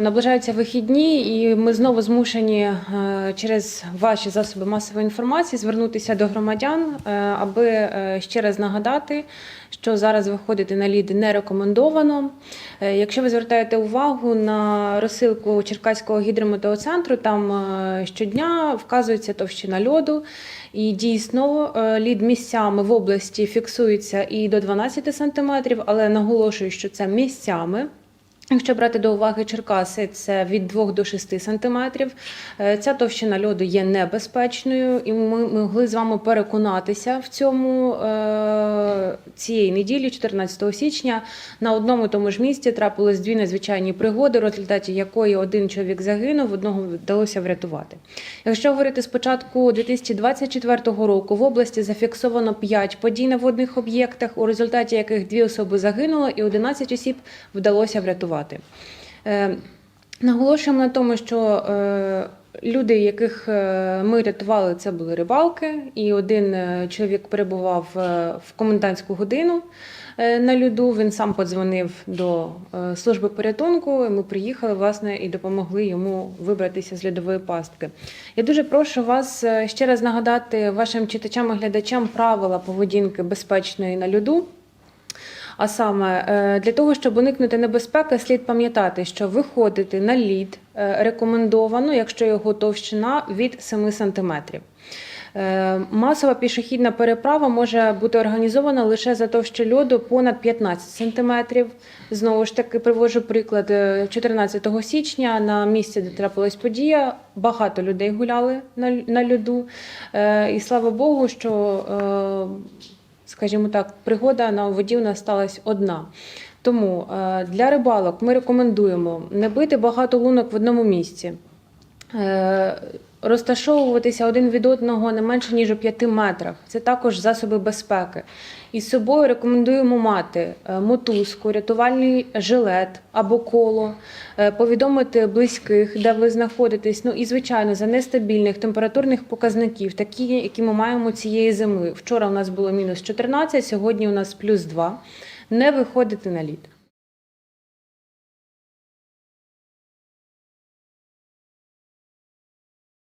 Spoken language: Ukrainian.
Наближаються вихідні, і ми знову змушені е, через ваші засоби масової інформації звернутися до громадян, е, аби е, ще раз нагадати, що зараз виходити на лід не рекомендовано. Якщо ви звертаєте увагу на розсилку Черкаського гідрометеоцентру, там щодня вказується товщина льоду. І дійсно лід місцями в області фіксується і до 12 сантиметрів, але наголошую, що це місцями. Якщо брати до уваги Черкаси, це від 2 до 6 сантиметрів. Е, Ця товщина льоду є небезпечною, і ми могли з вами переконатися в цьому е, цієї неділі, 14 січня. На одному тому ж місці трапилось дві надзвичайні пригоди, в результаті якої один чоловік загинув, одного вдалося врятувати. Якщо говорити з початку 2024 року, в області зафіксовано 5 подій на водних об'єктах, у результаті яких дві особи загинуло і 11 осіб вдалося врятувати. Наголошуємо на тому, що е, люди, яких е, ми рятували, це були рибалки, і один е, чоловік перебував в комендантську годину на льоду. Він сам подзвонив до служби порятунку. Ми приїхали власне і допомогли йому вибратися з льодової пастки. Я дуже прошу вас ще раз нагадати вашим читачам і глядачам правила поведінки безпечної на льоду. А саме е, для того, щоб уникнути небезпеки, слід пам'ятати, що виходити на лід е, рекомендовано, якщо його товщина від 7 см. Масова пішохідна переправа може бути організована лише за товщу льоду понад 15 см. Знову ж таки, приводжу приклад е, 14 січня на місці, де трапилась подія, багато людей гуляли на, льоду. Е, І слава Богу, що е, скажімо так, пригода на воді у нас сталася одна. Тому е, для рибалок ми рекомендуємо не бити багато лунок в одному місці. Розташовуватися один від одного не менше ніж у 5 метрах. Це також засоби безпеки. І з собою рекомендуємо мати е, мотузку, рятувальний жилет або коло, е, повідомити близьких, де ви знаходитесь. Ну і звичайно, за нестабільних температурних показників, такі, які ми маємо цієї зими. Вчора у нас було мінус 14, сьогодні у нас плюс 2. Не виходити на лід.